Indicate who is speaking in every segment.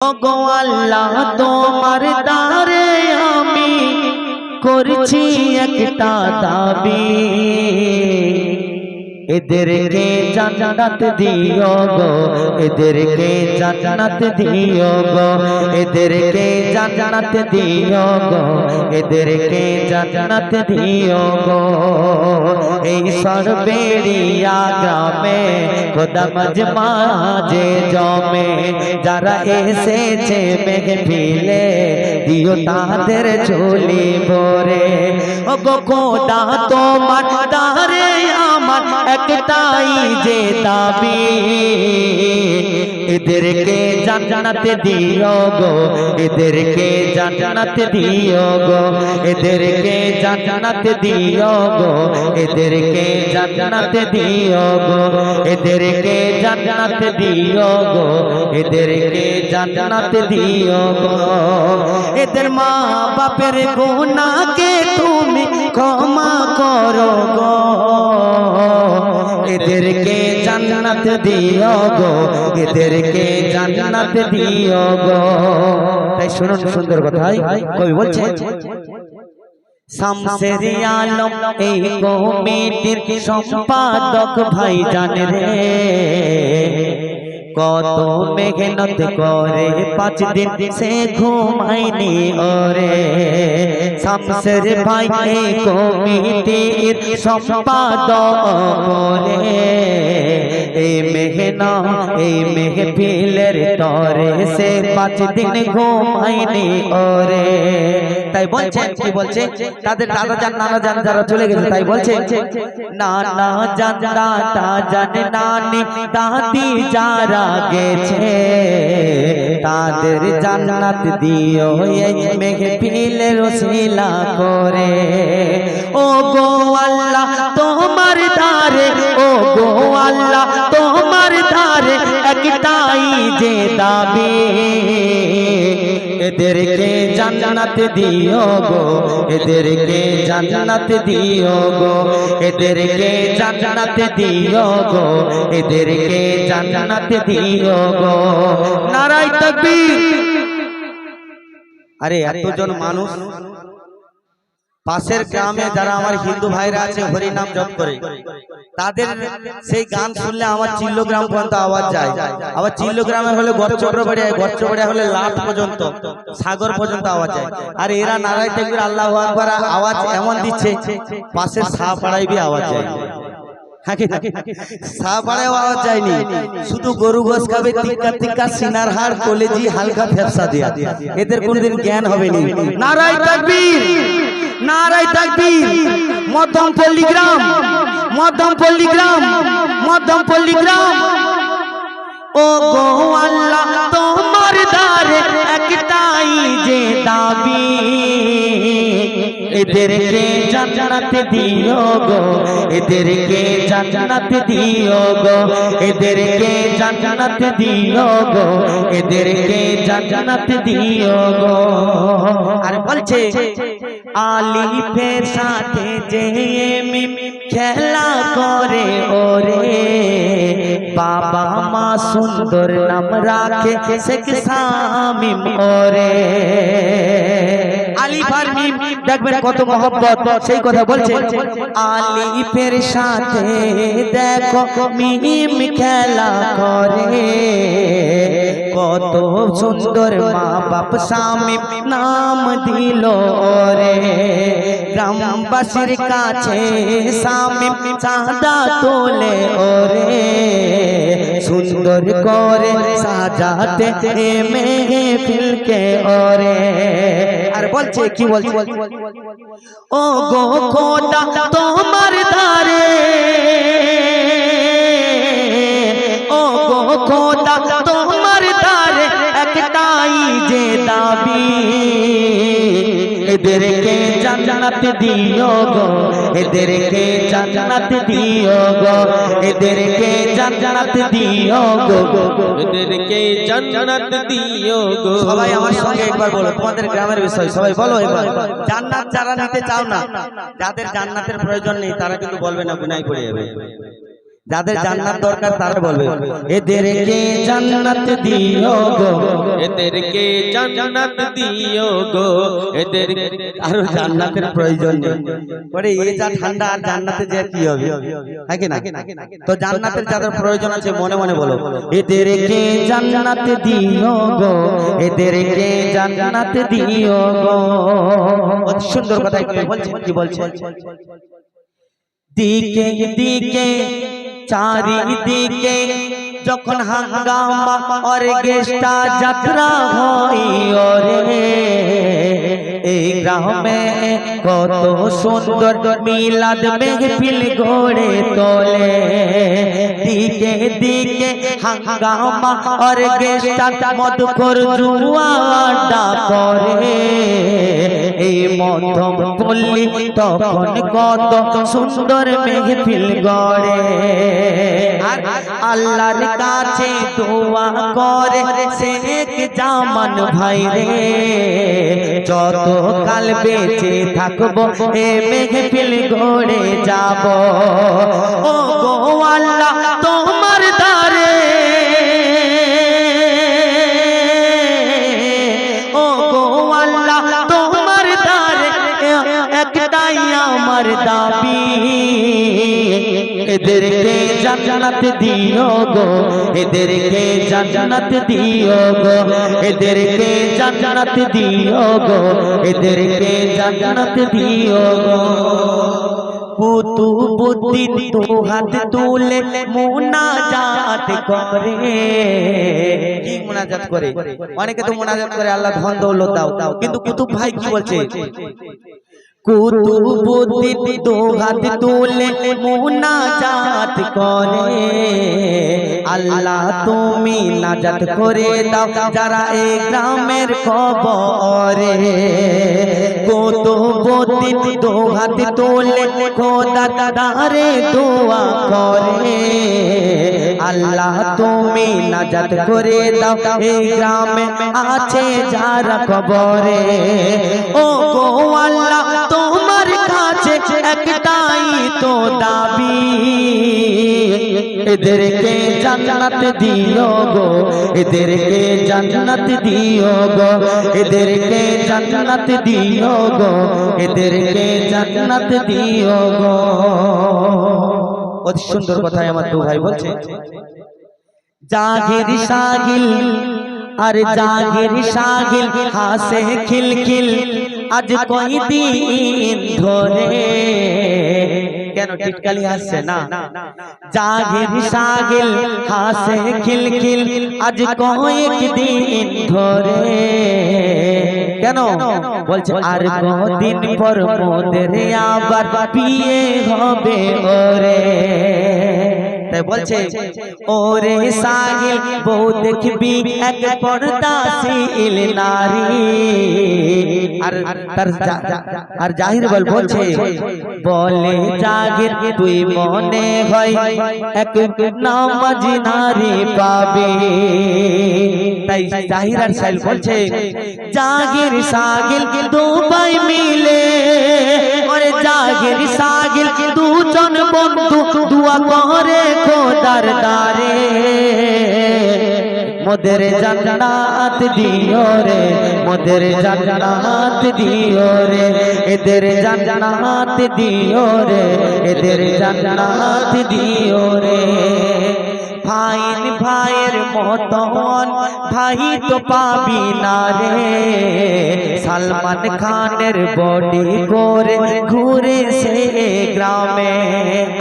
Speaker 1: ওগো আল্লাহ তোমার দারে আমি করছি একটা দাবি। এদেরকে জান্নাত দিও গো, এদেরকে জান্নাত দিও গো, এদেরকে জান্নাত দিও গো, এদেরকে জান্নাত দিও গো। এই সরবেড়িয়া গ্রামে খোদা মাঝে জমে যারা এসেছে মেঘ ফিলে দিও তাদের ঝুলি ভরে। ও গো খোদা তোমার তারে আমার একটাই যে দাবি এদেরকে জান্নাতে দিও গো, এদেরকে জান্নাতে দিও গো, এদেরকে জান্নাতে দিও গো, এদেরকে জান্নাতে দিও গো, এদেরকে জান্নাতে দিও গো, এদেরকে জান্নাতে দিও গো। এদের মা বাপের গুনাহকে তুমি ক্ষমা করো গো। এদেরকে জান্নাত দিও গো, এদেরকে জান্নাত দিও গো। তাই শুনুন সুন্দর কথা কবি বলছে, শামসের আলম, এই কমিটির সম্পাদক ভাই জানে রে। কত মেঘনত করে পাঁচ দিন সে ঘুমাইনি ওরে। শামসের ভাই এই কমিটির সম্পাদক করে মেহনা এই মেহফিলের তরে সে পাঁচ দিন ঘুমাইনি ওরে। তাই বলছে, কি বলছে? তাদের দাদা যান, নানা যান যারা চলে গেছে, তাই বলছে, নানা যান, দাদা যান, নানি, দাদি যারা গেছে, তাদের জান্নাত দিও এই মেহফিলের ওসিলা করে। ও গো আল্লাহ, তোমার দারে ও গো আল্লাহ, তোমার দারে একটাই যে দাবি, এদেরকে জান্নাত দিও গো, এদেরকে জান্নাত দিও গো, এদেরকে জান্নাত দিও গো, এদেরকে জান্নাত দিও গো। নারাই তাকবীর। আরে, এতজন মানুষ পাশের গ্রামে যারা আমার হিন্দু ভাইরা আছে হরি নাম জপ করে। তাদের সেই গান শুনলে আমার চিল্লো গ্রাম পর্যন্ত আওয়াজ যায়। আবার চিল্লো গ্রামে হলে গড়চক্রবাড়িয়া গড়চক্রবাড়িয়া হলে লাট পর্যন্ত। সাগর পর্যন্ত আওয়াজ যায়। আর এরা নারায় দেখবে আল্লাহ আকবার আওয়াজ এমন দিচ্ছে পাশের সাপাড়ায় বি আওয়াজ যায়। যায়নি। শুধু গরু গোস খাবে টিক্কা টিক্কা সিনার কলেজি হালকা দিয়া। এদের কোনোদিন জ্ঞান হবে নি। নারায় তাকবীর নারায় তাকবীর মধ্যম পল্লী গ্রাম মধ্যম পল্লী গ্রাম মধ্যম পল্লী গ্রাম ও গো আল্লাহ তোমার দারে একটাই যে দাবি। এদেরকে জান্নাত দিও গো? এদেরকে জান্নাত দিও গো? এদেরকে জান্নাত দিও গো? এদেরকে জান্নাত দিও গো? আর বলছে আলিফের সাথে যে মিম খেলা করে ওরে। বাবা মা সুন্দর নাম রাখে শেখ সামিম ওরে। আলিফ আর মিম দেখবেন কত মহব্বত সেই কথা বলছে আলিফের সাথে দেখো মিম খেলা করে। কত সুন্দর মা বাপ সামিম নাম দিল ওরে গ্রামবাসীর কাছে সামিম চাঁদা তোলে ওরে। সুন্দর করে সাজাতে মেহফিলকে ওরে। আর বলছে, কি বলছে? ও গো খোদা তোমার এদেরকে জান্নাত দিও গো এদেরকে জান্নাত দিও গো এদেরকে জান্নাত দিও গো।
Speaker 2: এদেরকে জান্নাত দিও গো।
Speaker 1: সবাই আমার সঙ্গে একবার বলো তোমাদের গ্রামের বিষয় সবাই বলো এবার জান্নাত যারা নিতে চাও না যাদের জান্নাতের প্রয়োজন নেই তারা কিন্তু বলবে না গুনাই পড়ে যাবে। যাদের জান্নাত দরকার তারা বলবে এদেরকে জান্নাত দিও গো
Speaker 2: এদেরকে জান্নাত দিও গো এদের
Speaker 1: আরও জান্নাতের প্রয়োজন নেই। পরে এই যা ঠান্ডা আর জান্নাতে যে কি হবে? হ্যাঁ কি না? তো জান্নাতের যাদের প্রয়োজন আছে মনে মনে বলো এদেরকে জান্নাত দিও গো এদেরকে জান্নাত দিও গো। অতি সুন্দর কথা বলছে কি বলছে? দিকে দিকে চারিদিকে যখন হাঙ্গামা অর্কেস্ট্রা যাত্রা হয় ওরে। এই গ্রামে কত সুন্দর মিলাদ মেহফিল গড়ে তোলে। দিকে দিকে হাঙ্গামা অর্কেস্ট্রা মধুকর জুয়া আড্ডা করে। এই মধ্যম পল্লী তখন কত সুন্দর মেহফিল গড়ে। আর আল্লাহর কাছে দোয়া করে শেখ জামান ভাই রে। যত কাল বেঁচে থাকব এ মেহফিল গড়ে যাব। ও গো এদেরকে জান্নাত দিও গো, এদেরকে জান্নাত দিও গো, এদেরকে জান্নাত দিও গো, এদেরকে জান্নাত দিও গো। কুতুবুদ্দিন দু হাত তুলে মুনাজাত করে। কি মুনাজাত করে? অনেকে তো মুনাজাত করে, আল্লাহ ধন দৌলত দাও। কিন্তু কুতুব ভাই কি বলছে? কুতুবুদ্দিন দু হাত তুলে মুনাজাত করে। আল্লাহ তুমি নাজাত করে দাও যারা এই গ্রামের তুলে খোদা দোয়া করে। আল্লাহ তুমি নাজাত করে দাও এই গ্রামে আছে যারা কবরে। ও গো আল্লাহ একটাই তো দাবি। এদেরকে জান্নাত দিও গো, এদেরকে জান্নাত দিও গো, এদেরকে জান্নাত দিও গো, এদেরকে জান্নাত দিও গো। অতি সুন্দর কথাই আমার দু ভাই বলছে। জাগির সাগিল আর জাগির সাগিল হাসে খিলখিল। আজ কই দিন ধরে? কেন টিটকালি হাসছে না? জাগির সাগিল হাসে খিলখিল। আজ কয়েক দিন ধরে? কেন? বলছে আর কদিন পর মোদের আবার বিয়ে হবে ওরে? তাই বলছে, ওরে সাহিল, বউ দেখবি এক পর্দাশীল নারী। আর তার আর জাহির বল বলছে, বলে জাহির তুই মনে হয় এক নামাজি নারী পাবে। তাই জাহির আর সাহিল বলছে জাহির সাহিল দুবাই মিলে ওরে জাহির সাহিল দুজন বন্ধু দুয়া করে খোদার দারে মোদের জান্নাত দিও রে, মোদের জান্নাত দিও রে, এদের জান্নাত দিও রে, এদের জান্নাত দিও রে। ভাইন ভাইয়ের মতন ভাই তো পাবি না রে। সালমান খানের বডি করে ঘুরে সে গ্রামে।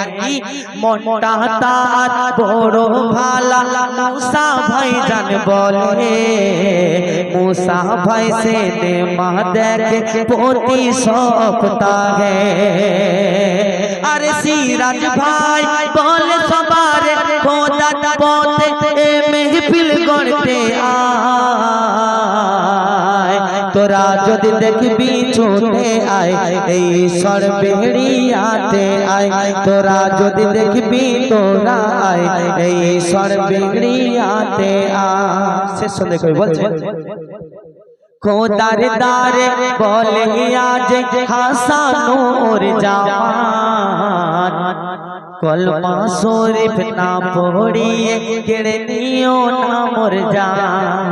Speaker 1: আর কি মনটা তার বড় ভালা, মুসা ভাই জান বলে। মুসা ভাই সে মা দেখে প্রতি সপ্তাহে আরে সিরাজ ভাই বলে পথে এ মেহফিল গড়তে আয়। তোরা যদি দেখবি ছুটে আয়, এই সরবেড়িয়াতে আয়। তোরা যদি দেখবি তোরা আয়, এই সরবেড়িয়াতে আয়। শেষ সন্ধে কই বলছে? খোদার দারে বলে আজ হাসানোর জামান কলমা শরীফ না পড়িয়ে কেড়ে নিও না মোর জান।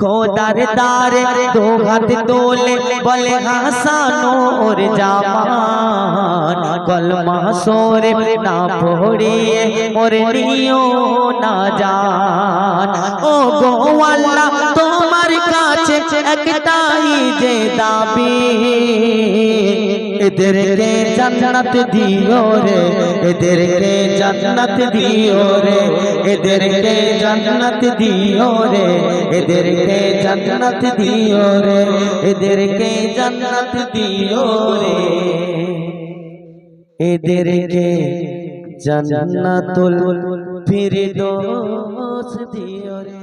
Speaker 1: খোদার দারে দো হাত তোলে বলে, হাসানো ওর জামান। কলমা শরীফ না পড়িয়ে মোর নিও না জান। ও গো আল্লাহ কাছে একটাই যে দাবি। এদেরকে জান্নাত দিও রে, এদেরকে জান্নাত দিও রে, এদেরকে জান্নাত দিও রে, এদেরকে জান্নাত দিও রে, এদেরকে জান্নাত দিও রে। এদেরকে জান্নাতুল ফিরদৌস দিও রে।